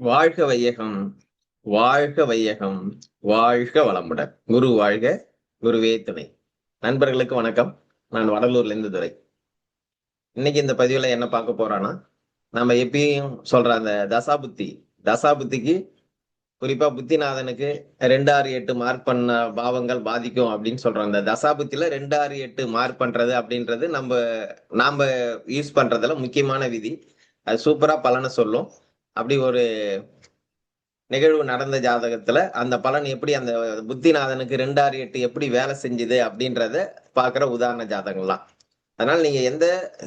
வாழ்க வையகம் வாழ்க வையகம் வாழ்க வளமுடன். குரு வாழ்க குருவே துணை. நண்பர்களுக்கு வணக்கம். நான் வடலூர்ல இருந்து துறை இன்னைக்கு இந்த பதிவுல என்ன பார்க்க போறோம்னா நம்ம எப்பயும் சொல்ற அந்த தசாபுத்தி. தசாபுத்திக்கு குறிப்பா புத்திநாதனுக்கு ரெண்டு ஆறு எட்டு மார்க் பண்ண பாவங்கள் பாதிக்கும் அப்படின்னு சொல்றோம். அந்த தசாபுத்தில ரெண்டு ஆறு எட்டு மார்க் பண்றது அப்படின்றது நம்ம நாம யூஸ் பண்றதுல முக்கியமான விதி. அது சூப்பரா பலனை சொல்லும். அப்படி ஒரு நிகழ்வு நடந்த ஜாதகத்துல அந்த பலன் எப்படி அந்த புத்திநாதனுக்கு ரெண்டு ஆறு எட்டு எப்படி வேலை செஞ்சுது அப்படின்றத பாக்குற உதாரண ஜாதகம்லாம் அதனால நீங்க எந்த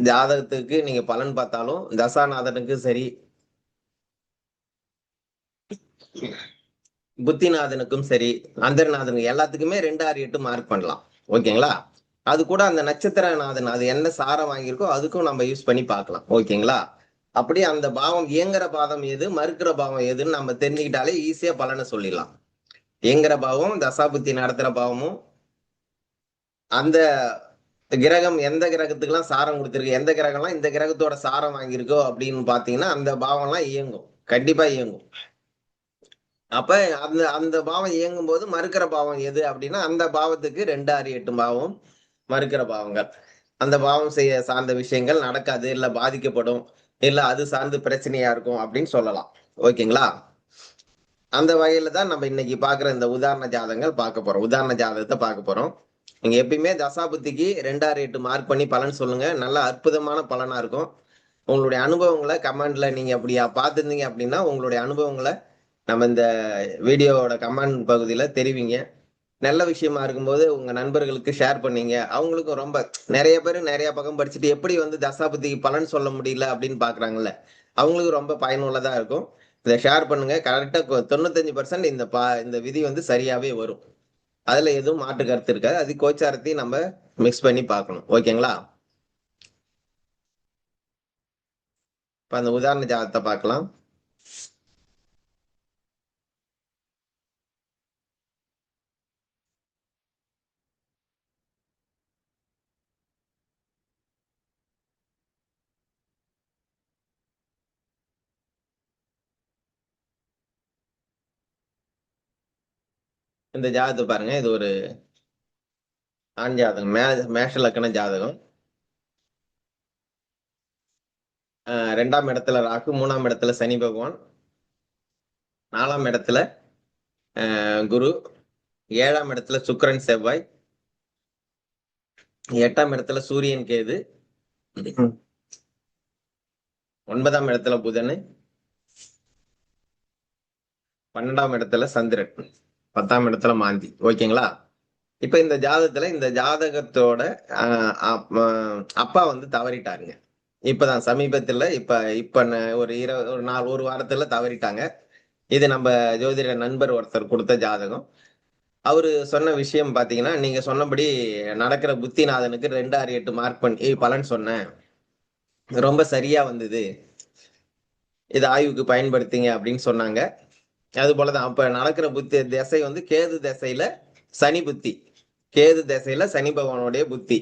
ஜாதகத்துக்கு நீங்க பலன் பார்த்தாலும் தசாநாதனுக்கு சரி புத்திநாதனுக்கும் சரி அந்தர்நாதனுக்கு எல்லாத்துக்குமே ரெண்டு ஆறு எட்டு மார்க் பண்ணலாம். ஓகேங்களா? அது கூட அந்த நட்சத்திரநாதன் அது என்ன சாரம் வாங்கியிருக்கோ அதுக்கும் நம்ம யூஸ் பண்ணி பார்க்கலாம். ஓகேங்களா? அப்படி அந்த பாவம் இயங்குற பாதம் எது மறுக்கிற பாவம் எதுன்னு நம்ம தெரிஞ்சுக்கிட்டாலே ஈஸியா பலனை சொல்லிடலாம். இயங்குற பாவம் தசாபுத்தி நடத்துற பாவமும் அந்த கிரகம் எந்த கிரகத்துக்கெல்லாம் சாரம் கொடுத்துருக்கு எந்த கிரகம்லாம் இந்த கிரகத்தோட சாரம் வாங்கியிருக்கோ அப்படின்னு பாத்தீங்கன்னா அந்த பாவம்லாம் இயங்கும். கண்டிப்பா இயங்கும். அப்ப அந்த அந்த பாவம் இயங்கும் போது மறுக்கிற பாவம் எது அப்படின்னா அந்த பாவத்துக்கு ரெண்டு ஆறு எட்டு பாவம் மறுக்கிற பாவங்கள். அந்த பாவம் செய்ய சார்ந்த விஷயங்கள் நடக்காது இல்ல பாதிக்கப்படும். இல்ல அது சார்ந்து பிரச்சனையா இருக்கும் அப்படின்னு சொல்லலாம். ஓகேங்களா? அந்த வகையில தான் நம்ம இன்னைக்கு பாக்குற இந்த உதாரண ஜாதகங்கள் பார்க்க போறோம். உதாரண ஜாதகத்தை பார்க்க போறோம். நீங்க எப்பயுமே தசாபுத்திக்கு ரெண்டாயிரம் எட்டு மார்க் பண்ணி பலன் சொல்லுங்க. நல்ல அற்புதமான பலனா இருக்கும். உங்களுடைய அனுபவங்களை கமெண்ட்ல நீங்க அப்படியா பார்த்துருந்தீங்க அப்படின்னா உங்களுடைய அனுபவங்களை நம்ம இந்த வீடியோவோட கமெண்ட் பகுதியில தெரிவிங்க. நல்ல விஷயமா இருக்கும்போது உங்க நண்பர்களுக்கு ஷேர் பண்ணீங்க. அவங்களுக்கும் ரொம்ப நிறைய பேர் நிறைய பக்கம் படிச்சுட்டு எப்படி வந்து தசாபதிக்கு பலன் சொல்ல முடியல அப்படின்னு பாக்குறாங்கல்ல. அவங்களுக்கு ரொம்ப பயனுள்ளதா இருக்கும். இதை ஷேர் பண்ணுங்க. கரெக்டா தொண்ணூத்தஞ்சு பர்சன்ட் இந்த பா இந்த விதி வந்து சரியாவே வரும். அதுல எதுவும் மாற்று கருத்து இருக்காது. அது கோச்சாரத்தையும் நம்ம மிக்ஸ் பண்ணி பார்க்கணும். ஓகேங்களா? இப்போ அந்த உதாரண ஜாதகத்தை பார்க்கலாம். இந்த ஜாதகத்தை பாருங்க. இது ஒரு ஆண் ஜாதகம். மே மேஷ லக்கண ஜாதகம். ரெண்டாம் இடத்துல ராகு மூணாம் இடத்துல சனி பகவான் நாலாம் இடத்துல குரு ஏழாம் இடத்துல சுக்கரன் செவ்வாய் எட்டாம் இடத்துல சூரியன் கேது ஒன்பதாம் இடத்துல புதன் பன்னெண்டாம் இடத்துல சந்திரன். பத்தாம் இடத்துல மாந்தி. ஓகேங்களா? இப்ப இந்த ஜாதகத்துல இந்த ஜாதகத்தோட அப்பா வந்து தவறிட்டாருங்க. இப்பதான் சமீபத்துல இப்ப இப்ப ஒரு இர ஒரு நாலு ஒரு வாரத்துல தவறிட்டாங்க. இது நம்ம ஜோதிட நண்பர் ஒருத்தர் கொடுத்த ஜாதகம். அவரு சொன்ன விஷயம் பாத்தீங்கன்னா நீங்க சொன்னபடி நடக்கிற புத்திநாதனுக்கு ரெண்டு ஆறு எட்டு மார்க் பண்ணி பலன் சொன்னேன் ரொம்ப சரியா வந்தது. இது ஆய்வுக்கு பயன்படுத்திங்க அப்படின்னு சொன்னாங்க. அது போலதான் அப்ப நடக்கிற புத்தி திசை வந்து கேது திசையில சனி புத்தி. கேது திசையில சனி பகவானுடைய புத்தி.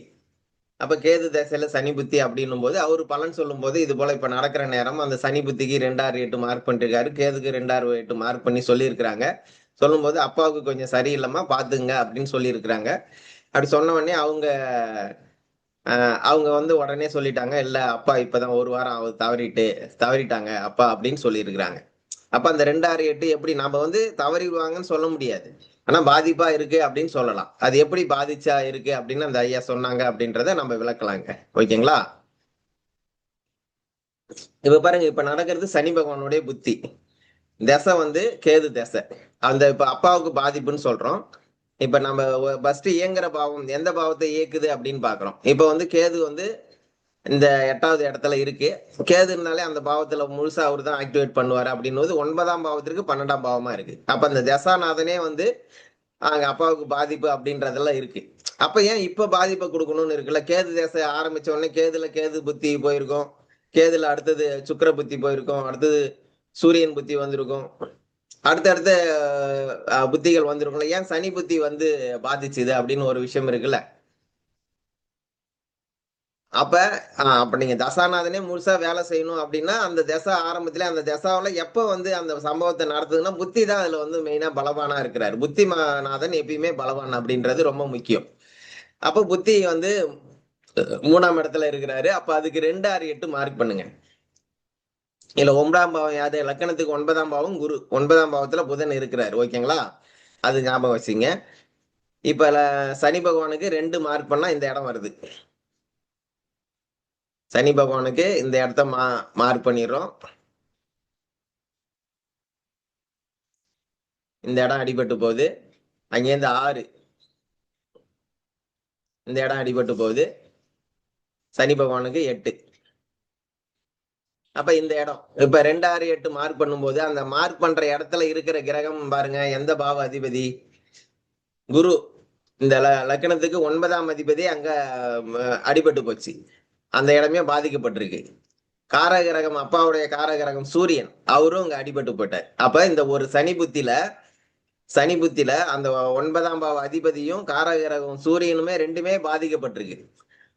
அப்ப கேது திசையில சனி புத்தி அப்படின்னும் போது அவரு பலன் சொல்லும் போது இது போல இப்ப நடக்கிற நேரம் அந்த சனி புத்திக்கு ரெண்டாறு எட்டு மார்க் பண்ணிருக்காரு கேதுக்கு ரெண்டாறு எட்டு மார்க் பண்ணி சொல்லியிருக்கிறாங்க. சொல்லும் போது அப்பாவுக்கு கொஞ்சம் சரியில்லாம பாத்துங்க அப்படின்னு சொல்லியிருக்கிறாங்க. அப்படி சொன்ன உடனே அவங்க அவங்க வந்து உடனே சொல்லிட்டாங்க இல்ல அப்பா இப்பதான் ஒரு வாரம் அவர் தவறிட்டு தவறிட்டாங்க அப்பா அப்படின்னு சொல்லியிருக்கிறாங்க. அப்ப அந்த ரெண்டாறு எட்டு எப்படி நம்ம வந்து தவறிடுவாங்கன்னு சொல்ல முடியாது. ஆனா பாதிப்பா இருக்கு அப்படின்னு சொல்லலாம். அது எப்படி பாதிச்சா இருக்கு அப்படின்னு அந்த ஐயா சொன்னாங்க அப்படின்றத நம்ம விளக்கலாங்க. ஓகேங்களா? இப்ப பாருங்க இப்ப நடக்கிறது சனி பகவானுடைய புத்தி. தசை வந்து கேது தசை. அந்த இப்ப அப்பாவுக்கு பாதிப்புன்னு சொல்றோம். இப்ப நம்ம ஃபர்ஸ்ட் இயங்குற பாவம் எந்த பாவத்தை இயக்குது அப்படின்னு பாக்குறோம். இப்ப வந்து கேது வந்து இந்த எட்டாவது இடத்துல இருக்கு. கேதுனாலே அந்த பாவத்துல முழுசா அவர் தான் ஆக்டிவேட் பண்ணுவார் அப்படின்னும் ஒன்பதாம் பாவத்திற்கு பன்னெண்டாம் பாவமா இருக்கு. அப்ப அந்த தசாநாதனே வந்து அங்க அப்பாவுக்கு பாதிப்பு அப்படின்றதெல்லாம் இருக்கு. அப்ப ஏன் இப்ப பாதிப்பை கொடுக்கணும்னு இருக்குல்ல? கேது தேச ஆரம்பிச்ச உடனே கேதுல கேது புத்தி போயிருக்கும். கேதுல அடுத்தது சுக்கர புத்தி போயிருக்கும். அடுத்தது சூரியன் புத்தி வந்திருக்கும். அடுத்தடுத்த புத்திகள் வந்திருக்கும்ல. ஏன் சனி புத்தி வந்து பாதிச்சுது அப்படின்னு ஒரு விஷயம் இருக்குல்ல? அப்ப அப்ப நீங்க தசாநாதனே முழுசா வேலை செய்யணும் அப்படின்னா அந்த தசை ஆரம்பத்துல அந்த தசாவில எப்ப வந்து அந்த சம்பவத்தை நடத்துதுன்னா புத்தி தான் அதுல வந்து மெயினா பலவானா இருக்கிறாரு. புத்தி நாதன் எப்பயுமே பலவான் அப்படின்றது ரொம்ப முக்கியம். அப்ப புத்தி வந்து மூணாம் இடத்துல இருக்கிறாரு. அப்ப அதுக்கு ரெண்டு ஆறு எட்டு மார்க் பண்ணுங்க. இல்ல ஒன்பதாம் பாவம் யாது லக்கணத்துக்கு ஒன்பதாம் பாவம் குரு ஒன்பதாம் பாவத்துல புதன் இருக்கிறாரு. ஓகேங்களா? அது ஞாபகம் வச்சுங்க. இப்ப சனி பகவானுக்கு ரெண்டு மார்க் பண்ணா இந்த இடம் வருது. சனி பகவானுக்கு இந்த இடத்த மா மார்க் பண்ணிடுறோம். இந்த இடம் அடிபட்டு போகுது. அங்கேருந்து ஆறு. இந்த இடம் அடிபட்டு போகுது. சனி பகவானுக்கு எட்டு. அப்ப இந்த இடம். இப்ப ரெண்டு ஆறு எட்டு மார்க் பண்ணும்போது அந்த மார்க் பண்ற இடத்துல இருக்கிற கிரகம் பாருங்க எந்த பாவ அதிபதி? குரு. இந்த ல- லக்னத்துக்கு ஒன்பதாம் அதிபதி அங்க அடிபட்டு போச்சு. அந்த இடமே பாதிக்கப்பட்டிருக்கு. காரகிரகம் அப்பாவுடைய காரகிரகம் சூரியன் அவரும் அங்க அடிபட்டு போட்டார் அப்ப இந்த ஒரு சனி புத்தியில சனி புத்தியில அந்த ஒன்பதாம் பாவ அதிபதியும் காரகிரகம் சூரியனுமே ரெண்டுமே பாதிக்கப்பட்டிருக்கு.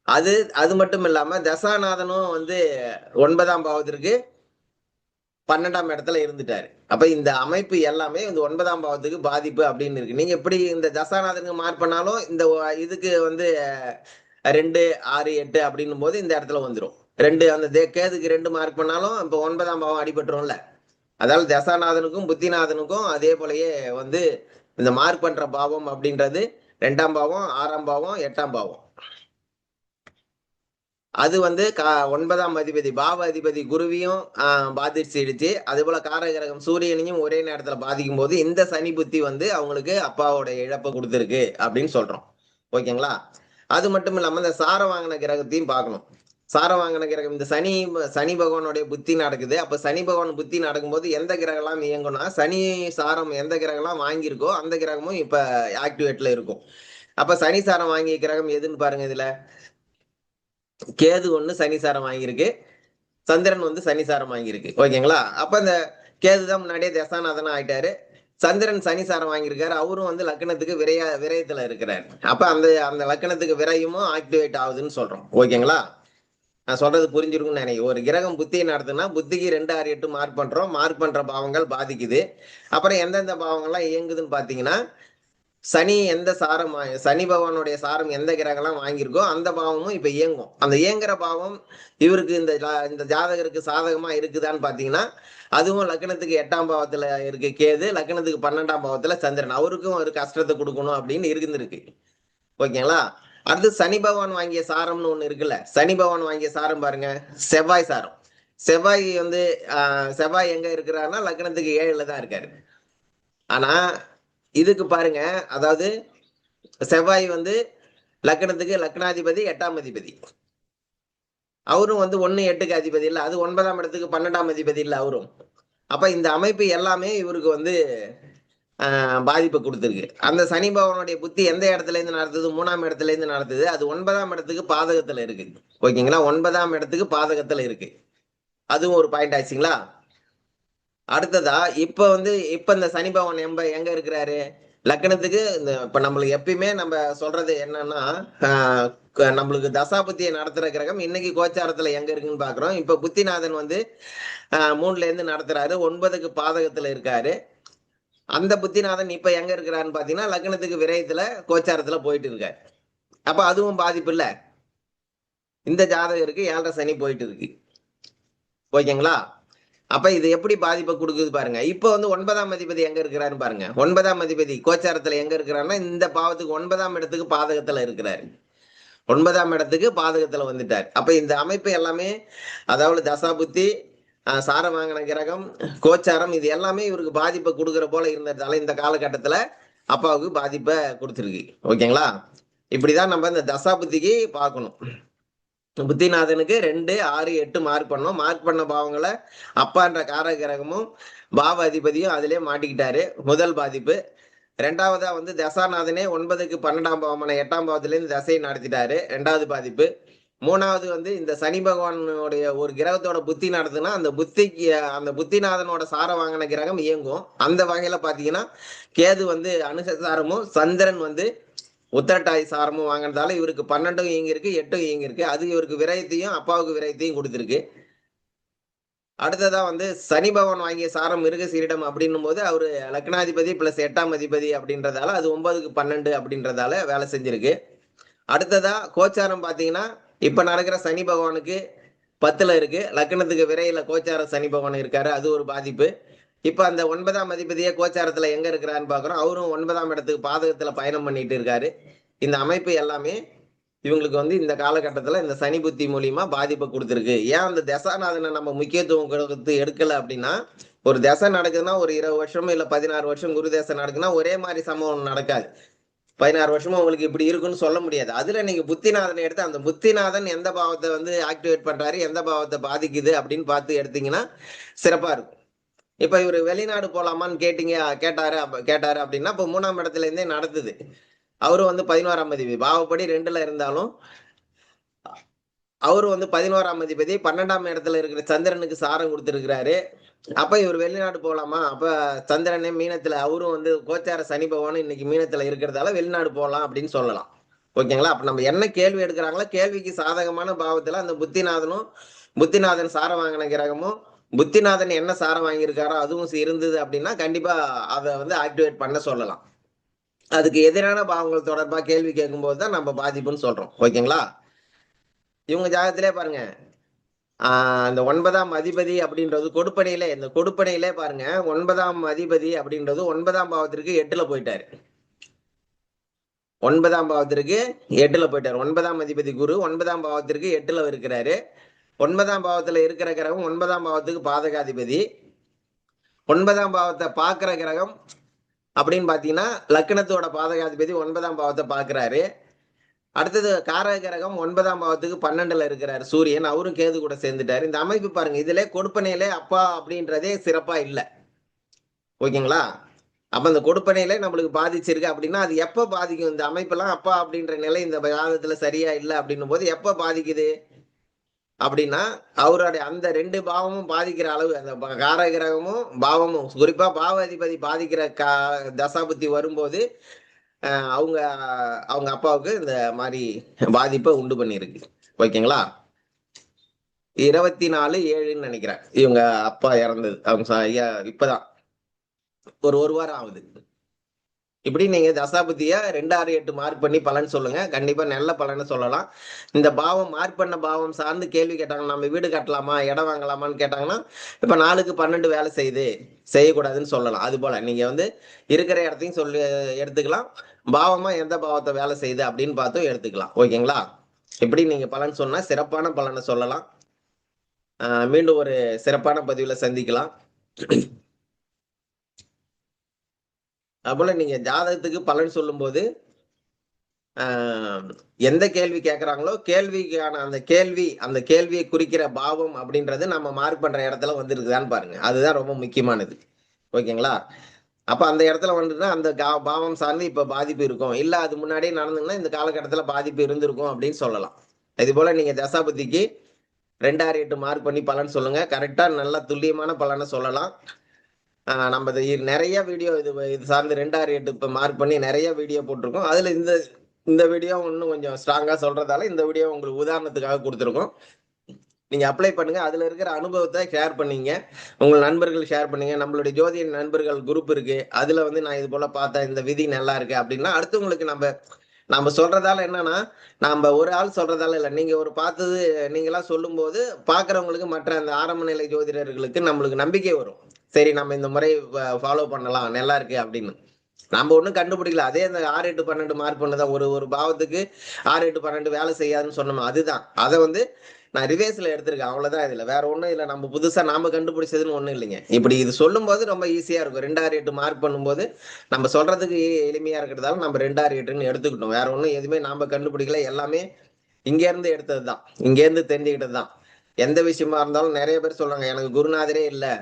அது அது மட்டும் இல்லாம தசாநாதனும் வந்து ஒன்பதாம் பாவத்திற்கு பன்னெண்டாம் இடத்துல இருந்துட்டாரு. அப்ப இந்த அமைப்பு எல்லாமே இந்த ஒன்பதாம் பாவத்துக்கு பாதிப்பு அப்படின்னு இருக்கு. நீங்க எப்படி இந்த தசாநாதனுக்கு மார்க் பண்ணாலும் இந்த இதுக்கு வந்து ரெண்டு ஆறு எட்டு அப்படின்னும் போது இந்த இடத்துல வந்துடும் ரெண்டு அந்த தே- கேதுக்கு ரெண்டு மார்க் பண்ணாலும் இப்போ ஒன்பதாம் பாவம் அடிபட்டுரும்ல. அதாவது தசாநாதனுக்கும் புத்திநாதனுக்கும் அதே போலயே வந்து இந்த மார்க் பண்ற பாவம் அப்படின்றது ரெண்டாம் பாவம் ஆறாம் பாவம் எட்டாம் பாவம். அது வந்து கா ஒன்பதாம் அதிபதி பாவ அதிபதி குருவியும் பாதிச்சிடுச்சு. அதே போல காரகிரகம் சூரியனையும் ஒரே நேரத்துல பாதிக்கும் போது இந்த சனி புத்தி வந்து அவங்களுக்கு அப்பாவோட இழப்பை கொடுத்துருக்கு அப்படின்னு சொல்றோம். ஓகேங்களா? அது மட்டும் இல்லாம இந்த சாரை வாங்கின கிரகத்தையும் பார்க்கணும். சாரம் வாங்கின கிரகம் இந்த சனி சனி பகவானுடைய புத்தி நடக்குது. அப்ப சனி பகவான் புத்தி நடக்கும்போது எந்த கிரகம்லாம் இயங்கும்னா சனி சாரம் எந்த கிரகம்லாம் வாங்கியிருக்கோ அந்த கிரகமும் இப்ப ஆக்டிவேட்ல இருக்கும். அப்ப சனி சாரம் வாங்கிய கிரகம் எதுன்னு பாருங்க இதுல. கேது ஒண்ணு சனிசாரம் வாங்கியிருக்கு. சந்திரன் வந்து சனி சாரம் வாங்கியிருக்கு. ஓகேங்களா? அப்ப இந்த கேது தான் முன்னாடியே தசாநாதனா ஆயிட்டாரு. சந்திரன் சனிசாரம் வாங்கியிருக்காரு. அவரும் வந்து லக்னத்துக்கு விரைய விரயத்துல இருக்கிறாரு. அப்ப அந்த அந்த லக்னத்துக்கு விரயமும் ஆக்டிவேட் ஆகுதுன்னு சொல்றோம். ஓகேங்களா? நான் சொல்றது புரிஞ்சிருக்கும்னு நினைக்கிறேன். ஒரு கிரகம் புத்தியை நடத்துனா புத்திக்கு ரெண்டு ஆறு எட்டு மார்க் பண்றோம். மார்க் பண்ற பாவங்கள் பாதிக்குது. அப்புறம் எந்தெந்த பாவங்கள்லாம் இயங்குதுன்னு பாத்தீங்கன்னா சனி எந்த சாரம் சனி பகவானுடைய சாரம் எந்த கிரகம்லாம் வாங்கியிருக்கோ அந்த பாவமும் இப்ப இயங்கும். அந்த இயங்குற பாவம் இவருக்கு இந்த ஜா- இந்த ஜாதகருக்கு சாதகமா இருக்குதான்னு பாத்தீங்கன்னா அதுவும் லக்னத்துக்கு எட்டாம் பாவத்துல இருக்கு கேது லக்னத்துக்கு பன்னெண்டாம் பாவத்துல சந்திரன். அவருக்கும் ஒரு கஷ்டத்தை கொடுக்கணும் அப்படின்னு இருந்துருக்கு. ஓகேங்களா? அடுத்து சனி பகவான் வாங்கிய சாரம்னு ஒண்ணு இருக்குல்ல. சனி பகவான் வாங்கிய சாரம் பாருங்க. செவ்வாய் சாரம். செவ்வாய் வந்து செவ்வாய் எங்க இருக்கிறாருன்னா லக்னத்துக்கு ஏழுல தான் இருக்காரு. ஆனா இதுக்கு பாருங்க அதாவது செவ்வாய் வந்து லக்னத்துக்கு லக்னாதிபதி எட்டாம் அதிபதி. அவரும் வந்து ஒன்று எட்டுக்கு அதிபதி இல்லை அது ஒன்பதாம் இடத்துக்கு பன்னெண்டாம் அதிபதி இல்லை அவரும். அப்ப இந்த அமைப்பு எல்லாமே இவருக்கு வந்து பாதிப்பு கொடுத்துருக்கு. அந்த சனி பகவானுடைய புத்தி எந்த இடத்துல இருந்து நடத்துது மூணாம் இடத்துல இருந்து நடத்துது அது ஒன்பதாம் இடத்துக்கு பாதகத்துல இருக்கு. ஓகேங்களா? ஒன்பதாம் இடத்துக்கு பாதகத்துல இருக்கு. அதுவும் ஒரு பாயிண்ட் ஆச்சுங்களா? அடுத்ததா இப்ப வந்து இப்ப இந்த சனி பகவான் எம்ப எங்க இருக்கிறாரு? லக்னத்துக்கு இந்த இப்ப நம்மளுக்கு எப்பயுமே நம்ம சொல்றது என்னன்னா நம்மளுக்கு தசாபுத்தியை நடத்துற கிரகம் இன்னைக்கு கோச்சாரத்துல எங்க இருக்குன்னு பாக்குறோம். இப்ப புத்திநாதன் வந்து மூணுல இருந்து நடத்துறாரு ஒன்பதுக்கு பாதகத்துல இருக்காரு. அந்த புத்திநாதன் இப்ப எங்க இருக்கிறாருன்னு பாத்தீங்கன்னா லக்னத்துக்கு விரயத்துல கோச்சாரத்துல போயிட்டு இருக்காரு. அப்ப அதுவும் பாதிப்பு இல்ல. இந்த ஜாதகருக்கு ஏழரை சனி போயிட்டு இருக்கு. ஓகேங்களா? அப்ப இது எப்படி பாதிப்பை கொடுக்குது பாருங்க. இப்போ வந்து ஒன்பதாம் அதிபதி எங்க இருக்கிறாருன்னு பாருங்க. ஒன்பதாம் அதிபதி கோச்சாரத்துல எங்க இருக்கிறாருன்னா இந்த பாவத்துக்கு ஒன்பதாம் இடத்துக்கு பாதகத்துல இருக்கிறாரு. ஒன்பதாம் இடத்துக்கு பாதகத்துல வந்துட்டார். அப்ப இந்த அமைப்பு எல்லாமே அதாவது தசாபுத்தி ஆஹ், சாரம் வாங்கின கிரகம் கோச்சாரம் இது எல்லாமே இவருக்கு பாதிப்பை கொடுக்குற போல இருந்ததால இந்த காலகட்டத்துல அப்பாவுக்கு பாதிப்பை கொடுத்துருக்கு. ஓகேங்களா? இப்படிதான் நம்ம இந்த தசாபுத்திக்கு பார்க்கணும். புத்திநாதனுக்கு ரெண்டு ஆறு எட்டு மார்க் பண்ணோம். மார்க் பண்ண பாவங்களை அப்பான்ற கார கிரகமும் பாவ அதிபதியும் அதிலே மாட்டிக்கிட்டாரு. முதல் பாதிப்பு. ரெண்டாவதா வந்து தசாநாதனே ஒன்பதுக்கு பன்னெண்டாம் பாவமான எட்டாம் பாவத்திலேருந்து தசையை நடத்திட்டாரு. ரெண்டாவது பாதிப்பு. மூணாவது வந்து இந்த சனி பகவானுடைய ஒரு கிரகத்தோட புத்தி நடத்துனா அந்த புத்திக்கு அந்த புத்திநாதனோட சார வாங்கின கிரகம் இயங்கும். அந்த வகையில பாத்தீங்கன்னா கேது வந்து அனுசசாரமும் சந்திரன் வந்து உத்தரட்டாய் சாரமும் வாங்கினதால இவருக்கு பன்னெண்டும் இயங்கியிருக்கு எட்டும் இயங்கியிருக்கு. அது இவருக்கு விரயத்தையும் அப்பாவுக்கு விரயத்தையும் கொடுத்துருக்கு. அடுத்ததா வந்து சனி பவன் வாங்கிய சாரம் மிருக சீரிடம் அப்படின்னும் போது அவரு லக்னாதிபதி பிளஸ் எட்டாம் அதிபதி அப்படின்றதால அது ஒன்பதுக்கு பன்னெண்டு அப்படின்றதால வேலை செஞ்சிருக்கு. அடுத்ததா கோச்சாரம் பாத்தீங்கன்னா இப்ப நடக்கிற சனி பகவானுக்கு பத்துல இருக்கு. லக்னத்துக்கு விரையில கோச்சார சனி பகவான் இருக்காரு. அது ஒரு பாதிப்பு. இப்ப அந்த ஒன்பதாம் அதிபதியே கோச்சாரத்துல எங்க இருக்கிறான்னு பாக்குறோம். அவரும் ஒன்பதாம் இடத்துக்கு பாதகத்துல பயணம் பண்ணிட்டு இருக்காரு. இந்த அமைப்பு எல்லாமே இவங்களுக்கு வந்து இந்த காலகட்டத்துல இந்த சனி புத்தி மூலியமா பாதிப்பை கொடுத்துருக்கு. ஏன் அந்த தசாநாதனை நம்ம முக்கியத்துவம் கொடுத்து எடுக்கல அப்படின்னா ஒரு தசை நடக்குதுன்னா ஒரு இருபது வருஷம் இல்ல பதினாறு வருஷம் குரு தசை நடக்குதுன்னா ஒரே மாதிரி சம்பவம் நடக்காது. பதினாறு வருஷமா உங்களுக்கு இப்படி இருக்குன்னு சொல்ல முடியாது. அதுல நீங்க புத்திநாதனை எடுத்து அந்த புத்திநாதன் எந்த பாவத்தை வந்து ஆக்டிவேட் பண்றாரு எந்த பாவத்தை பாதிக்குது அப்படின்னு பார்த்து எடுத்தீங்கன்னா சிறப்பா இருக்கும். இப்ப இவர் வெளிநாடு போலாமான்னு கேட்டீங்க கேட்டாரு கேட்டாரு அப்படின்னா இப்போ மூணாம் இடத்துல இருந்தே நடத்துது அவரும் வந்து பதினோராம் அதிபதி. பாவப்படி ரெண்டுல இருந்தாலும் அவரு வந்து பதினோராம் அதிபதி. பன்னெண்டாம் இடத்துல இருக்கிற சந்திரனுக்கு சாரம் கொடுத்துருக்கிறாரு. அப்ப இவர் வெளிநாடு போகலாமா அப்ப சந்திரனே மீனத்துல அவரும் வந்து கோச்சார சனி பகவானும் இன்னைக்கு மீனத்துல இருக்கிறதால வெளிநாடு போகலாம் அப்படின்னு சொல்லலாம். ஓகேங்களா? அப்ப நம்ம என்ன கேள்வி எடுக்கிறாங்களோ கேள்விக்கு சாதகமான பாவத்துல அந்த புத்திநாதனும் புத்திநாதன் சாரம் வாங்கின கிரகமும் புத்திநாதன் என்ன சாரம் வாங்கியிருக்காரோ அதுவும் இருந்தது அப்படின்னா கண்டிப்பா அதை வந்து ஆக்டிவேட் பண்ண சொல்லலாம். அதுக்கு எதிரான பாவங்கள் தொடர்பா கேள்வி கேட்கும்போது தான் நம்ம பாதிப்புன்னு சொல்றோம். ஓகேங்களா? இவங்க ஜாதகத்திலே பாருங்க. அந்த ஒன்பதாம் அதிபதி அப்படின்றது கொடுப்பனையிலே இந்த கொடுப்பனையிலே பாருங்க. ஒன்பதாம் அதிபதி அப்படின்றது ஒன்பதாம் பாவத்திற்கு எட்டுல போயிட்டாரு. ஒன்பதாம் பாவத்திற்கு எட்டுல போயிட்டாரு. ஒன்பதாம் அதிபதி குரு ஒன்பதாம் பாவத்திற்கு எட்டுல இருக்கிறாரு. ஒன்பதாம் பாவத்துல இருக்கிற கிரகம் ஒன்பதாம் பாவத்துக்கு பாதகாதிபதி. ஒன்பதாம் பாவத்தை பார்க்குற கிரகம் அப்படின்னு பாத்தீங்கன்னா லக்னத்தோட பாதகாதிபதி ஒன்பதாம் பாவத்தை பார்க்குறாரு. அடுத்தது காரக கிரகம் ஒன்பதாம் பாவத்துக்கு பன்னெண்டுல இருக்கிறாரு சூரியன். அவரும் கேது கூட சேர்ந்துட்டாரு. இந்த அமைப்பு பாருங்க இதுல கொடுப்பனையிலே அப்பா அப்படின்றதே சிறப்பா இல்லை. ஓகேங்களா? அப்ப இந்த கொடுப்பனையில நம்மளுக்கு பாதிச்சிருக்கு அப்படின்னா அது எப்ப பாதிக்கும்? இந்த அமைப்பெல்லாம் அப்பா அப்படின்ற நிலை இந்த ஜாதகத்துல சரியா இல்லை அப்படின்னும் போது எப்ப பாதிக்குது? அப்படின்னா அவருடைய அந்த ரெண்டு பாவமும் பாதிக்கிற அளவு அந்த காரகிரகமும் பாவமும் குறிப்பா பாவ அதிபதி பாதிக்கிற கா தசாபுத்தி வரும்போது அவங்க அவங்க அப்பாவுக்கு இந்த மாதிரி பாதிப்பை உண்டு பண்ணியிருக்கு. ஓகேங்களா? இருபத்தி நாலு ஏழுன்னு நினைக்கிறேன். இவங்க அப்பா இறந்தது. அவங்க ஐயா இப்பதான். ஒரு ஒரு வாரம் ஆகுது. இப்படி நீங்க தசாபுத்திய ரெண்டு ஆறு எட்டு மார்க் பண்ணி பலன் சொல்லுங்க. கண்டிப்பா நல்ல பலனை சொல்லலாம். இந்த பாவம் மார்க் பண்ண பாவம் சார்ந்து கேள்வி கேட்டாங்க. நம்ம வீடு கட்டலாமா? இடம் வாங்கலாமான்னு கேட்டாங்கன்னா இப்ப நாளுக்கு பன்னெண்டு வேலை செய்யுது. செய்யக்கூடாதுன்னு சொல்லலாம். அது போல நீங்க வந்து இருக்கிற இடத்தையும் சொல்லி எடுத்துக்கலாம். பாவமா எந்த பாவத்தை வேலை செய்யுது அப்படின்னு பார்த்தும் எடுத்துக்கலாம். ஓகேங்களா? இப்படி நீங்க பலன் சொன்னா சிறப்பான பலனை சொல்லலாம். மீண்டும் ஒரு சிறப்பான பதிவுல சந்திக்கலாம். அதுபோல நீங்க ஜாதகத்துக்கு பலன் சொல்லும்போது எந்த கேள்வி கேட்கறாங்களோ கேள்விக்கான அந்த கேள்வி அந்த கேள்வியை குறிக்கிற பாவம் அப்படின்றது நம்ம மார்க் பண்ற இடத்துல வந்துருக்குதான்னு பாருங்க. அதுதான் ரொம்ப முக்கியமானது. ஓகேங்களா? அப்ப அந்த இடத்துல வந்துட்டுனா அந்த கா- பாவம் சார்ந்து இப்ப பாதிப்பு இருக்கும். இல்ல அது முன்னாடியே நடந்துங்கன்னா இந்த காலகட்டத்துல பாதிப்பு இருந்திருக்கும் அப்படின்னு சொல்லலாம். இது போல நீங்க தசாபதிக்கு ரெண்டாயிரம் எட்டு மார்க் பண்ணி பலன் சொல்லுங்க. கரெக்டா நல்ல துல்லியமான பலனை சொல்லலாம். நம்ம இது நிறைய வீடியோ இது இது சார்ந்து ரெண்டாயிரம் எட்டு இப்போ மார்க் பண்ணி நிறைய வீடியோ போட்டிருக்கோம். அதில் இந்த இந்த வீடியோ இன்னும் கொஞ்சம் ஸ்ட்ராங்காக சொல்கிறதால இந்த வீடியோ உங்களுக்கு உதாரணத்துக்காக கொடுத்துருக்கோம். நீங்கள் அப்ளை பண்ணுங்கள் அதில் இருக்கிற அனுபவத்தை ஷேர் பண்ணீங்க. உங்கள் நண்பர்கள் ஷேர் பண்ணீங்க. நம்மளுடைய ஜோதிய நண்பர்கள் குரூப் இருக்குது அதில் வந்து நான் இது போல் பார்த்தேன் இந்த விதி நல்லா இருக்குது அப்படின்னா அடுத்தவங்களுக்கு நம்ம நம்ம சொல்றதால என்னன்னா நம்ம ஒரு ஆள் சொல்றதால இல்லை. நீங்க ஒரு பார்த்தது நீங்களாம் சொல்லும்போது பாக்குறவங்களுக்கு மற்ற அந்த ஆரம்ப நிலை ஜோதிடர்களுக்கு நம்மளுக்கு நம்பிக்கை வரும். சரி நம்ம இந்த முறை ஃபாலோ பண்ணலாம். நல்லா இருக்கு அப்படின்னு. நம்ம ஒன்றும் கண்டுபிடிக்கல. அதே அந்த ஆறு எட்டு பன்னெண்டு மார்க் பண்ணதான் ஒரு ஒரு பாவத்துக்கு ஆறு எட்டு பன்னெண்டு வேலை செய்யாதுன்னு சொன்னோம். அதுதான். அதை வந்து நான் ரிவேஸ்ல எடுத்திருக்கேன். அவ்வளவுதான் இதுல. வேற ஒன்றும் இல்லை. நம்ம புதுசா நாம கண்டுபிடிச்சதுன்னு ஒன்றும் இல்லைங்க. இப்படி இது சொல்லும்போது ரொம்ப ஈஸியா இருக்கும். ரெண்டாயிரம் எட்டு மார்க் பண்ணும்போது நம்ம சொல்றதுக்கு எளிமையாக எளிமையா இருக்கிறதால நம்ம ரெண்டாயிரம் எட்டுன்னு எடுத்துக்கிட்டோம். வேற ஒன்றும் எதுவுமே நாம கண்டுபிடிக்கல. எல்லாமே இங்க இருந்து எடுத்ததுதான். இங்க இருந்து தெரிஞ்சுக்கிட்டது தான் எந்த விஷயமா இருந்தாலும் நிறைய பேர் சொல்றாங்க எனக்கு குருநாதரே இல்லை.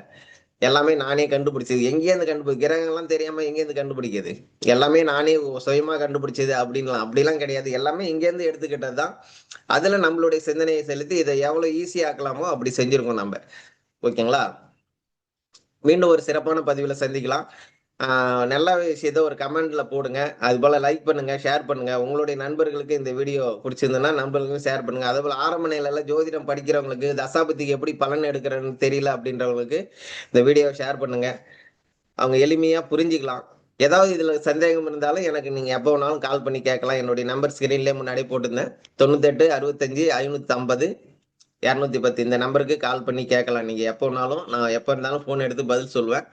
எல்லாமே நானே கண்டுபிடிச்சது. எங்கேருந்து கண்டுபிடி கிரகங்கள்லாம் தெரியாம எங்கேருந்து கண்டுபிடிக்கிறது. எல்லாமே நானே சுயமா கண்டுபிடிச்சது அப்படின்லாம். அப்படிலாம் கிடையாது. எல்லாமே இங்கேருந்து எடுத்துக்கிட்டது தான். அதுல நம்மளுடைய சிந்தனையை செலுத்தி இதை எவ்வளவு ஈஸியாக்கலாமோ அப்படி செஞ்சிருக்கோம் நம்ம. ஓகேங்களா? மீண்டும் ஒரு சிறப்பான பதிவுல சந்திக்கலாம். நல்ல விஷயத்த ஒரு கமெண்ட்ல போடுங்க. அது போல லைக் பண்ணுங்க ஷேர் பண்ணுங்க. உங்களுடைய நண்பர்களுக்கு இந்த வீடியோ பிடிச்சிருந்ததுன்னா நண்பர்களுக்கும் ஷேர் பண்ணுங்க. அதே போல ஆரம்ப நிலையில ஜோதிடம் படிக்கிறவங்களுக்கு தசாபத்திக்கு எப்படி பலன் எடுக்கிறன்னு தெரியல அப்படின்றவங்களுக்கு இந்த வீடியோவை ஷேர் பண்ணுங்க. அவங்க எளிமையா புரிஞ்சுக்கலாம். ஏதாவது இதுல சந்தேகம் இருந்தாலும் எனக்கு நீங்க எப்போ வேணாலும் கால் பண்ணி கேட்கலாம். என்னுடைய நம்பர் ஸ்கிரீன்லேயே முன்னாடி போட்டிருந்தேன். தொண்ணூத்தெட்டு அறுபத்தஞ்சு ஐநூத்தி ஐம்பது இரநூத்தி பத்து. இந்த நம்பருக்கு கால் பண்ணி கேட்கலாம். நீங்க எப்போ வேணாலும் நான் எப்போ இருந்தாலும் ஃபோன் எடுத்து பதில் சொல்லுவேன்.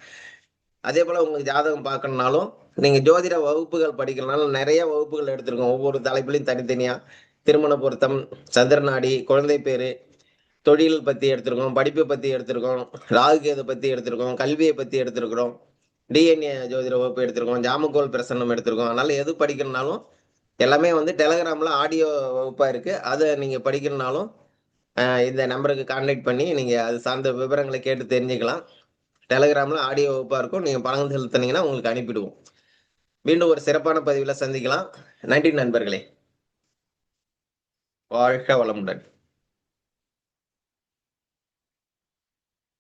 அதே போல உங்களுக்கு ஜாதகம் பார்க்கணுனாலும் நீங்க ஜோதிட வகுப்புகள் படிக்கிறனாலும் நிறைய வகுப்புகள் எடுத்திருக்கோம். ஒவ்வொரு தலைப்புலையும் தனித்தனியா திருமண பொருத்தம் சந்திரநாடி குழந்தை பேரு தொழில் பத்தி எடுத்திருக்கோம் படிப்பை பத்தி எடுத்திருக்கோம் ராகுகேதை பத்தி எடுத்திருக்கோம் கல்வியை பத்தி எடுத்திருக்கிறோம் டிஎன்ஏ ஜோதிட வகுப்பு எடுத்திருக்கோம் ஜாமக்கோல் பிரசன்னம் எடுத்திருக்கோம். அதனால எது படிக்கணும்னாலும் எல்லாமே வந்து டெலகிராம்ல ஆடியோ வகுப்பா இருக்கு. அதை நீங்க படிக்கணும்னாலும் இந்த நம்பருக்கு கான்டாக்ட் பண்ணி நீங்க அது சார்ந்த விவரங்களை கேட்டு தெரிஞ்சுக்கலாம். டெலகிராம்ல ஆடியோ வகுப்பா இருக்கும். நீங்க பணம் செலுத்தினீங்கன்னா உங்களுக்கு அனுப்பிடுவோம். மீண்டும் ஒரு சிறப்பான பதிவில் சந்திக்கலாம். நன்றி நண்பர்களே. வாழ்க வளமுடன்.